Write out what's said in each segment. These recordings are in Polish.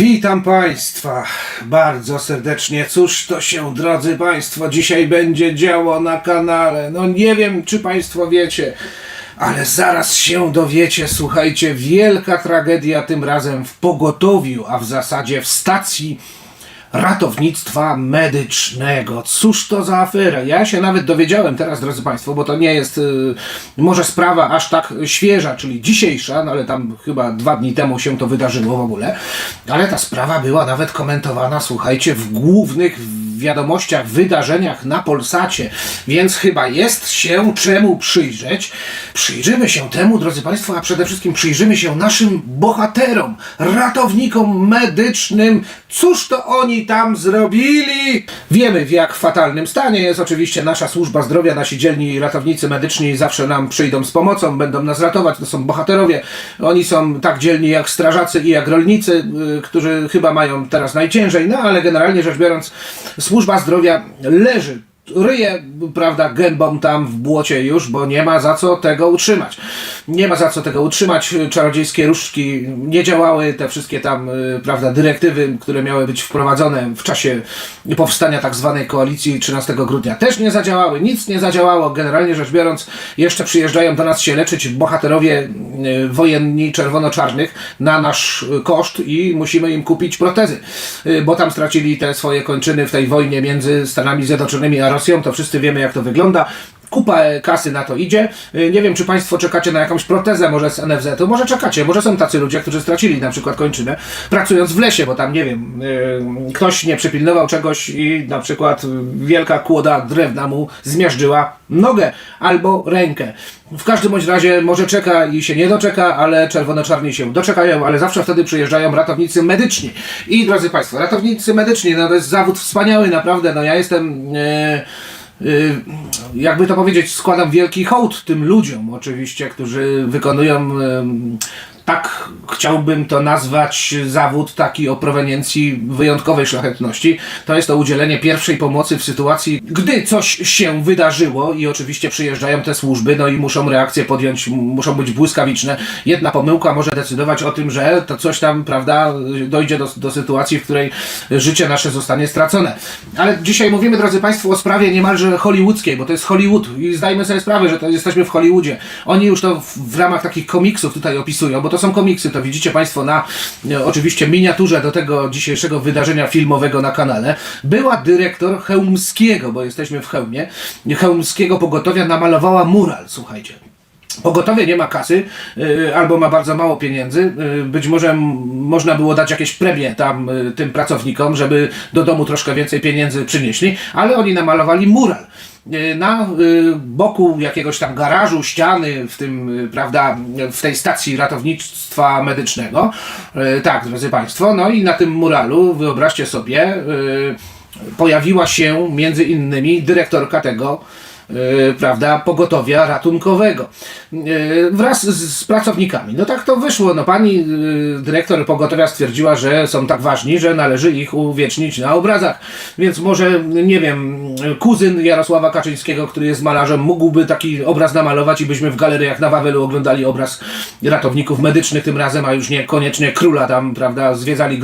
Witam Państwa bardzo serdecznie. Cóż to się, drodzy Państwo, dzisiaj będzie działo na kanale? No nie wiem, czy Państwo wiecie, ale zaraz się dowiecie. Słuchajcie, wielka tragedia tym razem w pogotowiu, a w zasadzie w stacji ratownictwa medycznego. Cóż to za afera? Ja się nawet dowiedziałem teraz, drodzy Państwo, bo to nie jest y, może sprawa aż tak świeża, czyli dzisiejsza, no ale tam chyba dwa dni temu się to wydarzyło w ogóle, ale ta sprawa była nawet komentowana, słuchajcie, w głównych wiadomościach, wydarzeniach na Polsacie, więc chyba jest się czemu przyjrzeć. Przyjrzymy się temu, drodzy Państwo, a przede wszystkim przyjrzymy się naszym bohaterom, ratownikom medycznym. Cóż to oni tam zrobili? Wiemy, w jak fatalnym stanie jest oczywiście nasza służba zdrowia, nasi dzielni ratownicy medyczni zawsze nam przyjdą z pomocą, będą nas ratować, to są bohaterowie. Oni są tak dzielni jak strażacy i jak rolnicy, y, którzy chyba mają teraz najciężej, no ale generalnie rzecz biorąc, służba zdrowia leży ryje, prawda, gębą tam w błocie już, bo nie ma za co tego utrzymać. Nie ma za co tego utrzymać. Czarodziejskie różdżki nie działały, te wszystkie tam, y, prawda, dyrektywy, które miały być wprowadzone w czasie powstania tak zwanej koalicji 13 grudnia też nie zadziałały. Nic nie zadziałało. Generalnie rzecz biorąc, jeszcze przyjeżdżają do nas się leczyć bohaterowie y, wojenni czerwono-czarnych na nasz koszt i musimy im kupić protezy, y, bo tam stracili te swoje kończyny w tej wojnie między Stanami Zjednoczonymi a. To wszyscy wiemy, jak to wygląda. Kupa e, kasy na to idzie. Y, Nie wiem, czy Państwo czekacie na jakąś protezę, może z NFZ-u. Może czekacie, może są tacy ludzie, którzy stracili na przykład kończynę, pracując w lesie, bo tam, nie wiem, y, ktoś nie przypilnował czegoś i na przykład wielka kłoda drewna mu zmiażdżyła nogę albo rękę. W każdym bądź razie może czeka i się nie doczeka, ale czerwono-czarni się doczekają, ale zawsze wtedy przyjeżdżają ratownicy medyczni. I drodzy Państwo, ratownicy medyczni, no to jest zawód wspaniały, naprawdę. No ja jestem. E, y, jakby to powiedzieć, składam wielki hołd tym ludziom, oczywiście, którzy wykonują tak chciałbym to nazwać zawód taki o proweniencji wyjątkowej szlachetności. To jest to udzielenie pierwszej pomocy w sytuacji, gdy coś się wydarzyło i oczywiście przyjeżdżają te służby, no i muszą reakcje podjąć, muszą być błyskawiczne. Jedna pomyłka może decydować o tym, że to coś tam, prawda, dojdzie do, do sytuacji, w której życie nasze zostanie stracone. Ale dzisiaj mówimy, drodzy Państwo, o sprawie niemalże hollywoodzkiej, bo to jest Hollywood i zdajmy sobie sprawę, że to jesteśmy w Hollywoodzie. Oni już to w, w ramach takich komiksów tutaj opisują, bo to są komiksy, to widzicie Państwo na e, oczywiście miniaturze do tego dzisiejszego wydarzenia filmowego na kanale. Była dyrektor Chełmskiego, bo jesteśmy w Chełmie, Chełmskiego Pogotowia namalowała mural, słuchajcie. Pogotowie nie ma kasy, y, albo ma bardzo mało pieniędzy. Y, być może można było dać jakieś premie tam tym pracownikom, żeby do domu troszkę więcej pieniędzy przynieśli, ale oni namalowali mural. Y, Na y, boku jakiegoś tam garażu, ściany, w tym, y, prawda, w tej stacji ratownictwa medycznego. Tak, drodzy Państwo, no i na tym muralu, wyobraźcie sobie, pojawiła się między innymi dyrektorka tego prawda, pogotowia ratunkowego yy, wraz z, z pracownikami. No tak to wyszło. No pani yy, dyrektor pogotowia stwierdziła, że są tak ważni, że należy ich uwiecznić na obrazach. Więc może, nie wiem, kuzyn Jarosława Kaczyńskiego, który jest malarzem, mógłby taki obraz namalować i byśmy w galeriach na Wawelu oglądali obraz ratowników medycznych tym razem, a już nie koniecznie króla tam, prawda, zwiedzali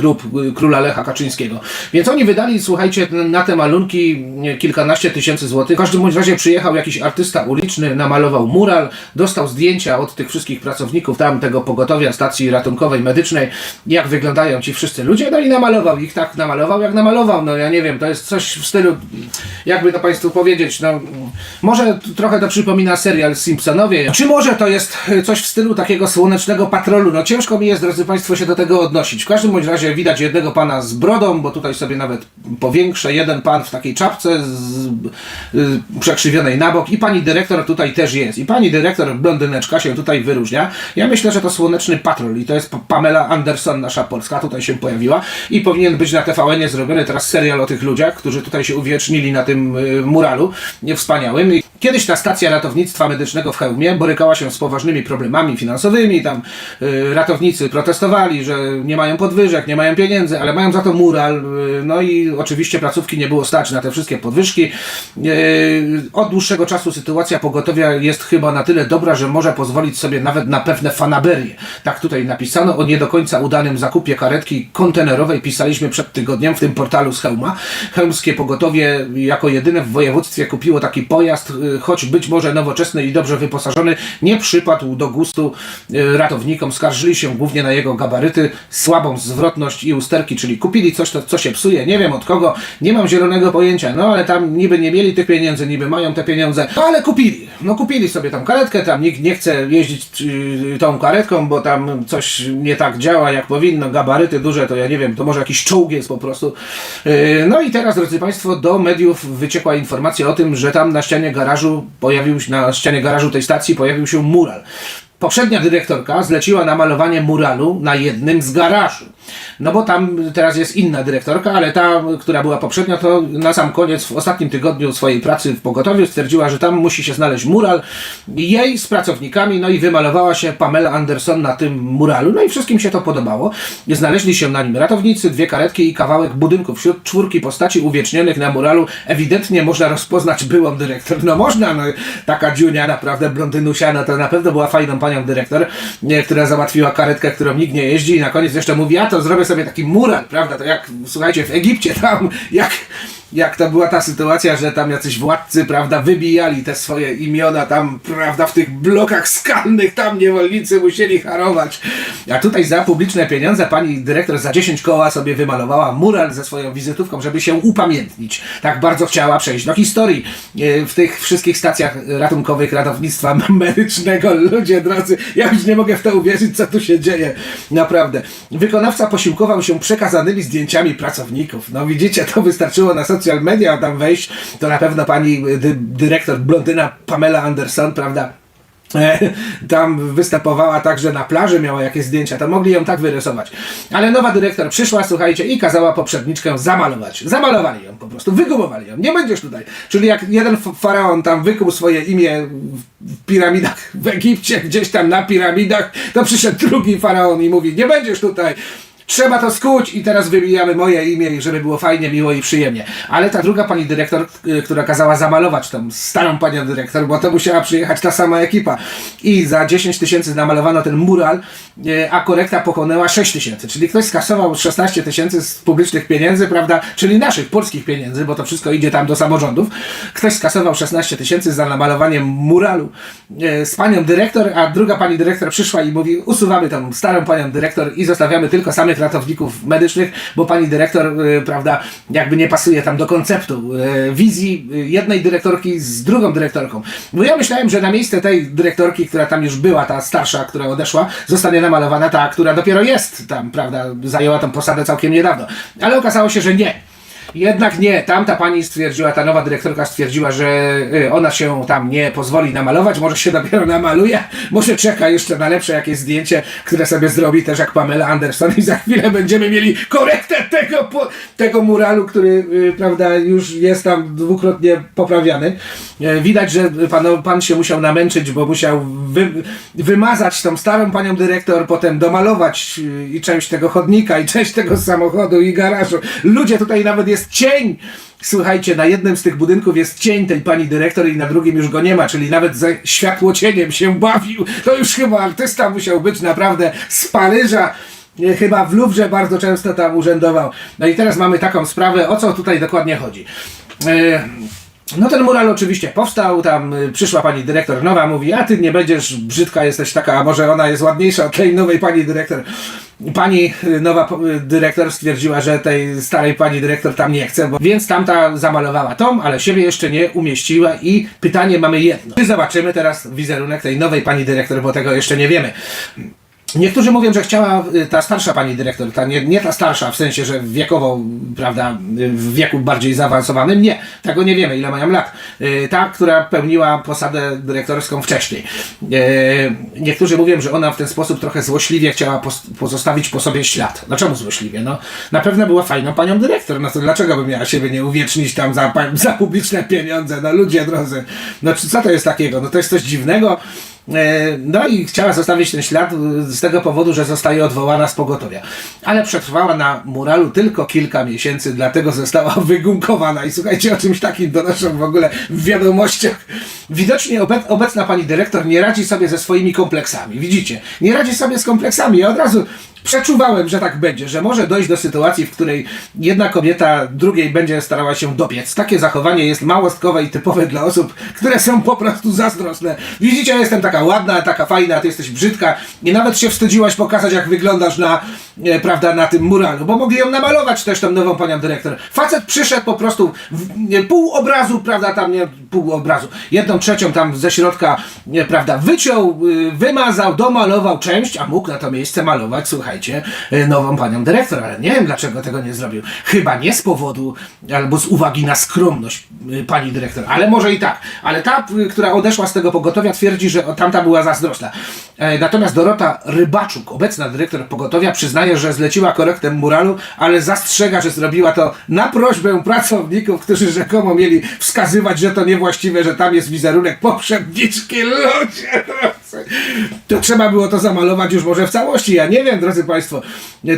y, króla Lecha Kaczyńskiego. Więc oni wydali, słuchajcie, na te malunki kilkanaście tysięcy złotych. W każdym bądź razie przyjechał jakiś artysta uliczny, namalował mural, dostał zdjęcia od tych wszystkich pracowników tam tego pogotowia, stacji ratunkowej, medycznej, jak wyglądają ci wszyscy ludzie, no i namalował ich tak, namalował jak namalował. No ja nie wiem, to jest coś w stylu, jakby to Państwu powiedzieć, no może trochę to przypomina serial Simpsonowie, czy może to jest e, coś w stylu takiego słonecznego patrolu. No ciężko mi jest, drodzy Państwo, się do tego odnosić. W każdym bądź razie widać jednego pana z brodą, bo tutaj sobie nawet powiększę, jeden pan w takiej czapce z, y, przekrzywionej na bok i pani dyrektor tutaj też jest. I pani dyrektor blondyneczka się tutaj wyróżnia. Ja myślę, że to słoneczny patrol i to jest Pa- Pamela Anderson, nasza polska, tutaj się pojawiła i powinien być na TVN zrobiony teraz serial o tych ludziach, którzy tutaj się uwiecznili na tym y, muralu wspaniałym. Kiedyś ta stacja ratownictwa medycznego w Chełmie borykała się z poważnymi problemami finansowymi. Tam y, ratownicy protestowali, że nie mają podwyżek, nie mają pieniędzy, ale mają za to mural. Y, no i oczywiście placówki nie było stać na te wszystkie podwyżki. Y, od dłuższego czasu sytuacja pogotowia jest chyba na tyle dobra, że może pozwolić sobie nawet na pewne fanaberie. Tak tutaj napisano o nie do końca udanym zakupie karetki kontenerowej. Pisaliśmy przed tygodniem w tym portalu z Chełma. Chełmskie pogotowie jako jedyne w województwie kupiło taki pojazd, y, choć być może nowoczesny i dobrze wyposażony, nie przypadł do gustu y, ratownikom. Skarżyli się głównie na jego gabaryty, słabą zwrotność i usterki, czyli kupili coś, co się psuje. Nie wiem od kogo, nie mam zielonego pojęcia. No ale tam niby nie mieli tych pieniędzy, niby mają te pieniądze, no ale kupili. No kupili sobie tą karetkę, tam nikt nie chce jeździć y, tą karetką, bo tam coś nie tak działa jak powinno, gabaryty duże, to ja nie wiem, to może jakiś czołg jest po prostu. Y, No i teraz, drodzy Państwo, do mediów wyciekła informacja o tym, że tam na ścianie garażu pojawił się, na ścianie garażu tej stacji pojawił się mural. Poprzednia dyrektorka zleciła namalowanie muralu na jednym z garażu. No bo tam teraz jest inna dyrektorka, ale ta, która była poprzednia, to na sam koniec, w ostatnim tygodniu swojej pracy w pogotowiu stwierdziła, że tam musi się znaleźć mural jej z pracownikami, no i wymalowała się Pamela Anderson na tym muralu, no i wszystkim się to podobało. Znaleźli się na nim ratownicy, dwie karetki i kawałek budynku. Wśród czwórki postaci uwiecznionych na muralu ewidentnie można rozpoznać byłą dyrektor. No można, no, taka Dziunia, naprawdę blondynusia, no to na pewno była fajną panią dyrektor, nie, która załatwiła karetkę, którą nikt nie jeździ i na koniec jeszcze mówi, a to zrobię sobie taki mural, prawda, to jak, słuchajcie, w Egipcie tam, jak, jak to była ta sytuacja, że tam jacyś władcy, prawda, wybijali te swoje imiona tam, prawda, w tych blokach skalnych, tam niewolnicy musieli harować. A tutaj za publiczne pieniądze pani dyrektor za 10 koła sobie wymalowała mural ze swoją wizytówką, żeby się upamiętnić. Tak bardzo chciała przejść do historii e, w tych wszystkich stacjach ratunkowych ratownictwa medycznego. Ludzie drodzy, ja już nie mogę w to uwierzyć, co tu się dzieje. Naprawdę. Wykonawca posiłkował się przekazanymi zdjęciami pracowników. No widzicie, to wystarczyło na social media tam wejść, to na pewno pani dy, dyrektor blondyna Pamela Anderson, prawda? E, Tam występowała także na plaży, miała jakieś zdjęcia, to mogli ją tak wyrysować. Ale nowa dyrektor przyszła, słuchajcie, i kazała poprzedniczkę zamalować. Zamalowali ją po prostu, wygumowali ją. Nie będziesz tutaj. Czyli jak jeden faraon tam wykuł swoje imię w piramidach w Egipcie, gdzieś tam na piramidach, to przyszedł drugi faraon i mówi, nie będziesz tutaj. Trzeba to skuć i teraz wybijamy moje imię, żeby było fajnie, miło i przyjemnie. Ale ta druga pani dyrektor, y, która kazała zamalować tą starą panią dyrektor, bo to musiała przyjechać ta sama ekipa. I za 10 tysięcy namalowano ten mural, y, a korekta pochłonęła 6 tysięcy. Czyli ktoś skasował 16 tysięcy z publicznych pieniędzy, prawda? Czyli naszych, polskich pieniędzy, bo to wszystko idzie tam do samorządów. Ktoś skasował 16 tysięcy za namalowanie muralu y, z panią dyrektor, a druga pani dyrektor przyszła i mówi, usuwamy tą starą panią dyrektor i zostawiamy tylko samych ratowników medycznych, bo pani dyrektor, y, prawda, jakby nie pasuje tam do konceptu, y, wizji y, jednej dyrektorki z drugą dyrektorką. Bo ja myślałem, że na miejsce tej dyrektorki, która tam już była, ta starsza, która odeszła, zostanie namalowana ta, która dopiero jest tam, prawda, zajęła tą posadę całkiem niedawno. Ale okazało się, że nie. Jednak nie, tamta pani stwierdziła, ta nowa dyrektorka stwierdziła, że y, ona się tam nie pozwoli namalować, może się dopiero namaluje, może czeka jeszcze na lepsze jakieś zdjęcie, które sobie zrobi też jak Pamela Anderson i za chwilę będziemy mieli korektę tego, tego muralu, który, y, prawda, już jest tam dwukrotnie poprawiany. Y, Widać, że pan, pan się musiał namęczyć, bo musiał wy, wymazać tą starą panią dyrektor, potem domalować y, i część tego chodnika, i część tego samochodu, i garażu. Ludzie, tutaj nawet jest cień. Słuchajcie, na jednym z tych budynków jest cień tej pani dyrektor i na drugim już go nie ma, czyli nawet ze światłocieniem się bawił. To już chyba artysta musiał być naprawdę z Paryża. Chyba w Luwrze bardzo często tam urzędował. No i teraz mamy taką sprawę, o co tutaj dokładnie chodzi. E, no ten mural oczywiście powstał, tam y, przyszła pani dyrektor nowa, mówi, a ty nie będziesz brzydka, jesteś taka, a może ona jest ładniejsza od tej nowej pani dyrektor. Pani y, nowa y, dyrektor stwierdziła, że tej starej pani dyrektor tam nie chce, bo... więc tamta zamalowała tą, ale siebie jeszcze nie umieściła i pytanie mamy jedno. Czy zobaczymy teraz wizerunek tej nowej pani dyrektor, bo tego jeszcze nie wiemy. Niektórzy mówią, że chciała y, ta starsza pani dyrektor, ta nie, nie ta starsza w sensie, że wiekowo, prawda, w wieku bardziej zaawansowanym, nie, tego nie wiemy, ile mają lat. Y, Ta, która pełniła posadę dyrektorską wcześniej. Y, Niektórzy mówią, że ona w ten sposób trochę złośliwie chciała pozostawić po sobie ślad. No czemu złośliwie? No na pewno była fajną panią dyrektor, no to dlaczego by miała siebie nie uwiecznić tam za, za publiczne pieniądze? No ludzie drodzy, no co to jest takiego? No to jest coś dziwnego. E, No i chciała zostawić ten ślad z tego powodu, że zostaje odwołana z pogotowia. Ale przetrwała na muralu tylko kilka miesięcy, dlatego została wygumkowana. I słuchajcie, o czymś takim donoszą w ogóle w wiadomościach. Widocznie obec, obecna pani dyrektor nie radzi sobie ze swoimi kompleksami. Widzicie? Nie radzi sobie z kompleksami. Ja od razu przeczuwałem, że tak będzie, że może dojść do sytuacji, w której jedna kobieta drugiej będzie starała się dopiec. Takie zachowanie jest małostkowe i typowe dla osób, które są po prostu zazdrosne. Widzicie, ja jestem taka ładna, taka fajna, ty jesteś brzydka i nawet się wstydziłaś pokazać, jak wyglądasz na, e, prawda, na tym muralu, bo mogli ją namalować też tą nową panią dyrektor. Facet przyszedł po prostu w, nie, pół obrazu, prawda, tam nie, pół obrazu, jedną trzecią tam ze środka, nie, prawda, wyciął, y, wymazał, domalował część, a mógł na to miejsce malować, słuchajcie, y, nową panią dyrektor, ale nie wiem dlaczego tego nie zrobił. Chyba nie z powodu, albo z uwagi na skromność y, pani dyrektor, ale może i tak. Ale ta, która odeszła z tego pogotowia, twierdzi, że tamta była zazdrosna. E, Natomiast Dorota Rybaczuk, obecna dyrektor pogotowia, przyznaje, że zleciła korektę muralu, ale zastrzega, że zrobiła to na prośbę pracowników, którzy rzekomo mieli wskazywać, że to niewłaściwe, że tam jest wizerunek poprzedniczki. Ludzie. To trzeba było to zamalować już może w całości. Ja nie wiem, drodzy Państwo,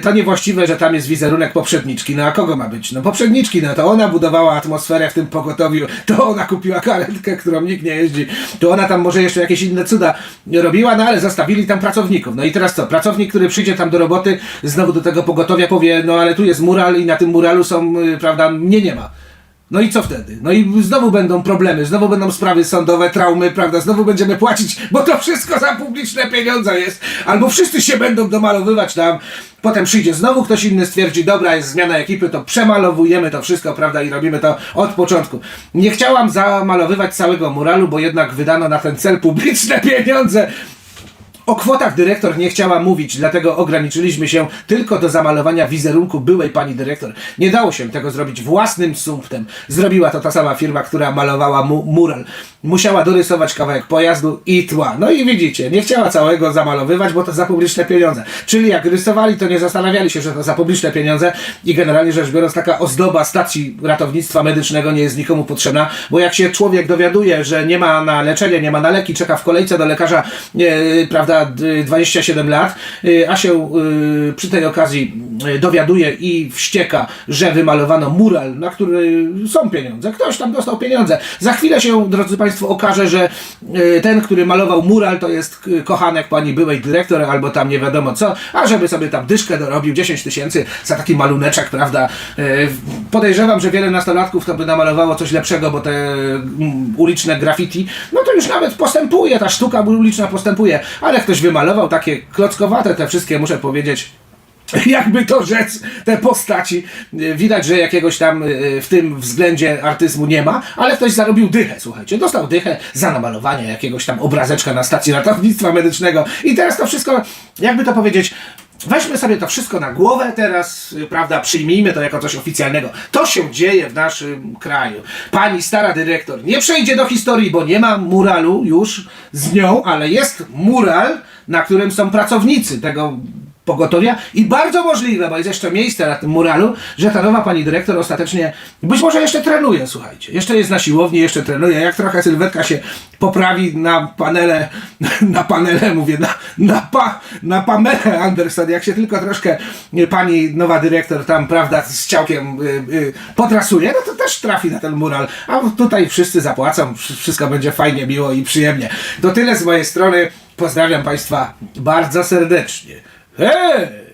to niewłaściwe, że tam jest wizerunek poprzedniczki. No a kogo ma być? No poprzedniczki, no to ona budowała atmosferę w tym pogotowiu, to ona kupiła karetkę, którą nikt nie jeździ, to ona tam może jeszcze jakieś inne cuda robiła, no ale zostawili tam pracowników. No i teraz co? Pracownik, który przyjdzie tam do roboty, znowu do tego pogotowia powie, no ale tu jest mural i na tym muralu są, y, prawda, mnie nie ma. No i co wtedy? No i znowu będą problemy, znowu będą sprawy sądowe, traumy, prawda? Znowu będziemy płacić, bo to wszystko za publiczne pieniądze jest. Albo wszyscy się będą domalowywać tam. Potem przyjdzie znowu ktoś inny, stwierdzi, dobra, jest zmiana ekipy, to przemalowujemy to wszystko, prawda? I robimy to od początku. Nie chciałam zamalowywać całego muralu, bo jednak wydano na ten cel publiczne pieniądze. O kwotach dyrektor nie chciała mówić, dlatego ograniczyliśmy się tylko do zamalowania wizerunku byłej pani dyrektor. Nie dało się tego zrobić własnym sumptem. Zrobiła to ta sama firma, która malowała mu mural. Musiała dorysować kawałek pojazdu i tła. No i widzicie, nie chciała całego zamalowywać, bo to za publiczne pieniądze. Czyli jak rysowali, to nie zastanawiali się, że to za publiczne pieniądze i generalnie rzecz biorąc taka ozdoba stacji ratownictwa medycznego nie jest nikomu potrzebna, bo jak się człowiek dowiaduje, że nie ma na leczenie, nie ma na leki, czeka w kolejce do lekarza, e, prawda, d- 27 lat, e, a się e, przy tej okazji dowiaduje i wścieka, że wymalowano mural, na który są pieniądze. Ktoś tam dostał pieniądze. Za chwilę się, drodzy Państwo, okaże, że e, ten, który malował mural, to jest k- kochanek pani byłej dyrektor, albo tam nie wiadomo co, a żeby sobie tam dyszkę dorobił, 10 tysięcy za taki maluneczek, prawda. E, Podejrzewam, że wiele nastolatków to by namalowało coś lepszego, bo te mm, uliczne graffiti, no to już nawet postępuje, ta sztuka uliczna postępuje, ale ktoś wymalował takie klockowate te wszystkie, muszę powiedzieć, jakby to rzec, te postaci. Widać, że jakiegoś tam y, w tym względzie artyzmu nie ma, ale ktoś zarobił dychę, słuchajcie. Dostał dychę za namalowanie jakiegoś tam obrazeczka na stacji ratownictwa medycznego i teraz to wszystko, jakby to powiedzieć, Weźmy sobie to wszystko na głowę teraz, prawda, przyjmijmy to jako coś oficjalnego. To się dzieje w naszym kraju. Pani stara dyrektor nie przejdzie do historii, bo nie ma muralu już z nią, ale jest mural, na którym są pracownicy tego pogotowia i bardzo możliwe, bo jest jeszcze miejsce na tym muralu, że ta nowa pani dyrektor ostatecznie być może jeszcze trenuje, słuchajcie. Jeszcze jest na siłowni, jeszcze trenuje. Jak trochę sylwetka się poprawi na panele, na panele mówię, na, na, pa, na Pamelę Anderson, jak się tylko troszkę pani nowa dyrektor tam, prawda, z ciałkiem y, y, potrasuje, no to też trafi na ten mural. A tutaj wszyscy zapłacą, wsz- wszystko będzie fajnie, miło i przyjemnie. To tyle z mojej strony. Pozdrawiam Państwa bardzo serdecznie. Hey!